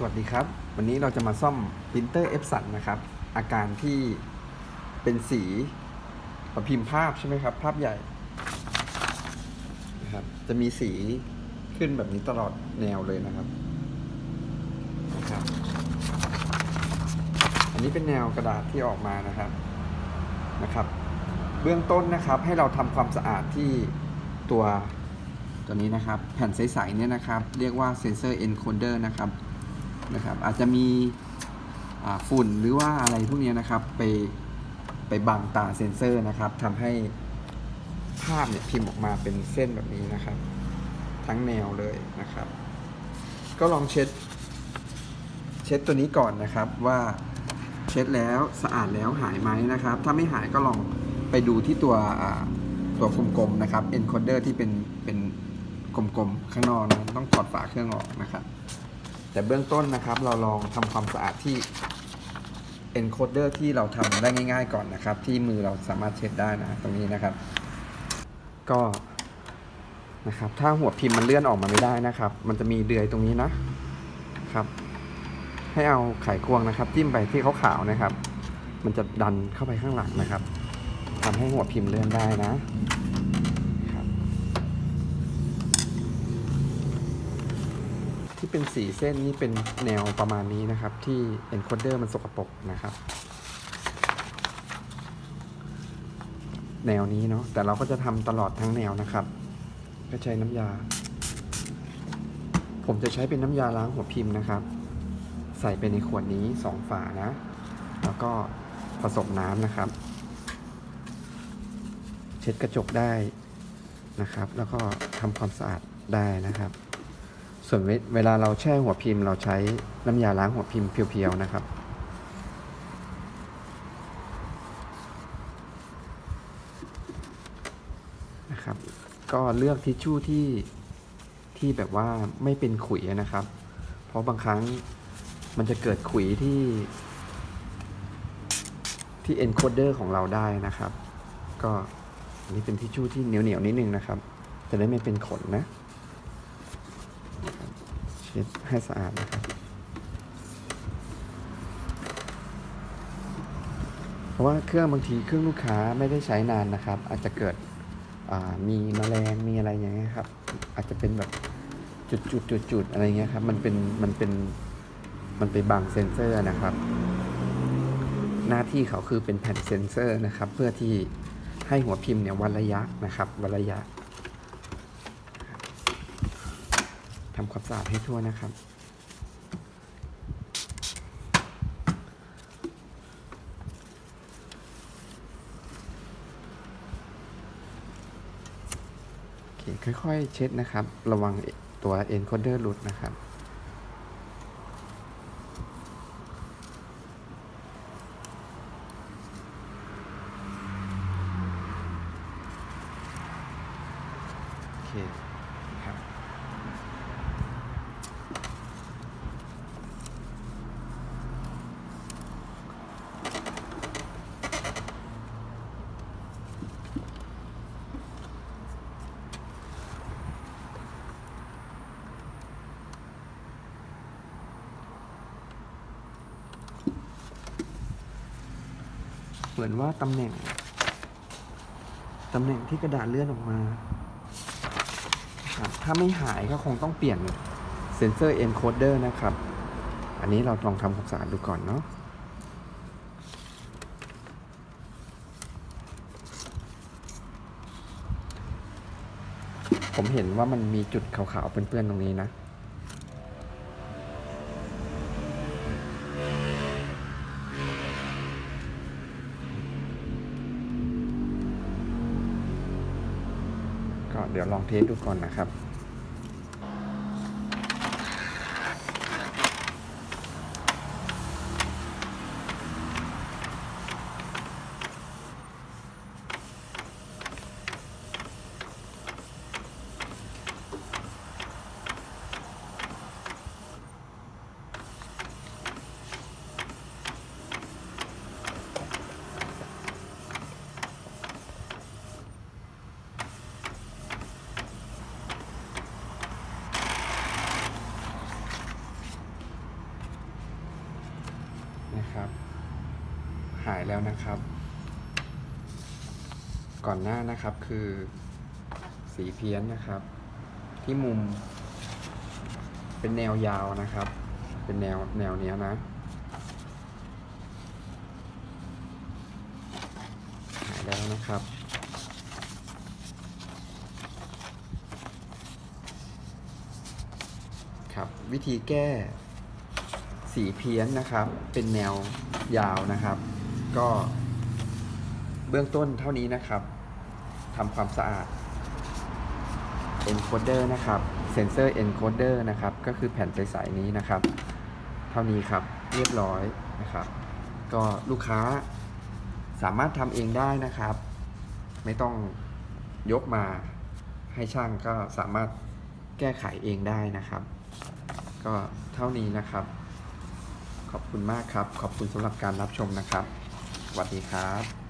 สวัสดีครับ วันนี้เราจะมาซ่อมปรินเตอร์ Epson นะครับ อาการที่เป็นสีประพิมพ์ภาพใช่ไหมครับ ภาพใหญ่นะครับจะมีสีขึ้นแบบนี้ตลอดแนวเลยนะครับนะครับ อันนี้เป็นแนวกระดาษที่ออกมานะครับนะครับ เบื้องต้นนะครับให้เราทำความสะอาดที่ตัวตัวนี้นะครับ แผ่นใสๆเนี่ยนะครับ เรียกว่าเซนเซอร์เอนโคเดอร์นะครับ นะครับ อาจจะมีฝุ่นหรือว่าอะไรพวกนี้นะครับ ไปไปบังตาเซนเซอร์นะครับทำให้ภาพเนี่ยพิมพ์ออกมาเป็นเส้นแบบนี้นะครับ ทั้งแนวเลยนะครับ ก็ลองเช็ด เช็ดตัวนี้ก่อนนะครับว่าเช็ดแล้วสะอาดแล้วหายไหมนะครับ ถ้าไม่หายก็ลองไปดูที่ตัวตัวกลมๆนะครับ encoder ที่เป็นเป็นกลมๆข้างนอกนะต้องถอดฝาเครื่องออกนะครับ แต่เบื้องต้นนะครับเราลองทำความสะอาดที่ encoder ที่เราทำได้ง่าย ๆ ก่อนนะครับ ที่มือเราสามารถเช็ดได้นะตรงนี้นะครับ ก็นะครับถ้าหัวพิมพ์มันเลื่อนออกมาไม่ได้นะครับ มันจะมีเดือยตรงนี้นะครับ ให้เอาไขควงนะครับ จิ้มไปที่ขาวๆนะครับ มันจะดันเข้าไปข้างหลังนะครับทำให้หัวพิมพ์เลื่อนได้นะครับ ที่เป็นสีเส้นนี่เป็นแนวประมาณนี้นะครับ ที่ encoder มันสกปรกนะครับ แนวนี้เนาะแต่เราก็จะทำตลอดทั้งแนวนะครับ ก็ใช้น้ำยา ผมจะใช้เป็นน้ำยาล้างหัวพิมพ์นะครับ ใส่ไปในขวดนี้สองฝานะ แล้วก็ผสมน้ำนะครับ เช็ดกระจกได้นะครับ แล้วก็ทำความสะอาดได้นะครับ ส่วนเวลาเราแช่หัวพิมพ์ เราใช้น้ำยาล้างหัวพิมพ์เพียวๆนะครับ นะครับ ก็เลือกทิชชู่ที่ที่แบบว่าไม่เป็นขุยนะครับ เพราะบางครั้งมันจะเกิดขุยที่ที่ encoder ของเราได้นะครับ ก็อันนี้เป็นทิชชู่ที่เหนียวเหนียวๆนิดนึงนะครับ จะได้ไม่เป็นขนนะ เช็ดให้สะอาดนะครับ เพราะว่าเครื่องบางทีเครื่องลูกค้าไม่ได้ใช้นานนะครับ อาจจะเกิดมีแมลงมีอะไรอย่างเงี้ยครับ อาจจะเป็นแบบจุดจุดจุดจุดๆๆอะไรเงี้ยครับ มันเป็นมันเป็นมันไปบังเซนเซอร์นะครับ หน้าที่เขาคือเป็นแผ่นเซนเซอร์นะครับ เพื่อที่ให้หัวพิมพ์เนี่ยวัดระยะนะครับวัดระยะ ทำความสะอาดให้ทั่วนะครับ โอเค ค่อยๆ เช็ดนะครับ ระวังตัว encoder หลุดนะครับโอเคครับ เหมือนว่าตำแหน่งตำแหน่งที่กระดาษเลื่อนออกมาครับถ้าไม่หายก็คงต้องเปลี่ยนเซนเซอร์ encoder นะครับ อันนี้เราลองทำความสะอาดดูก่อนเนาะผมเห็นว่ามันมีจุดขาวๆเปื้อนๆตรงนี้นะ ก็เดี๋ยวลองเทสดูก่อนนะครับ หายแล้วนะครับ ก่อนหน้านะครับคือสีเพี้ยนนะครับ ที่มุม เป็นแนวยาวนะครับ เป็นแนวแนวเนี้ยนะหายแล้วนะครับครับวิธีแก้สีเพี้ยนนะครับ เป็นแนวยาวนะครับ ก็เบื้องต้นเท่านี้นะครับทำความสะอาด encoder นะครับ sensor encoder นะครับ ก็คือแผ่นใสๆนี้นะครับ เท่านี้ครับเรียบร้อยนะครับ ก็ลูกค้าสามารถทำเองได้นะครับ ไม่ต้องยกมาให้ช่างก็สามารถแก้ไขเองได้นะครับ ก็เท่านี้นะครับ ขอบคุณมากครับ ขอบคุณสำหรับการรับชมนะครับ วัสดีครับ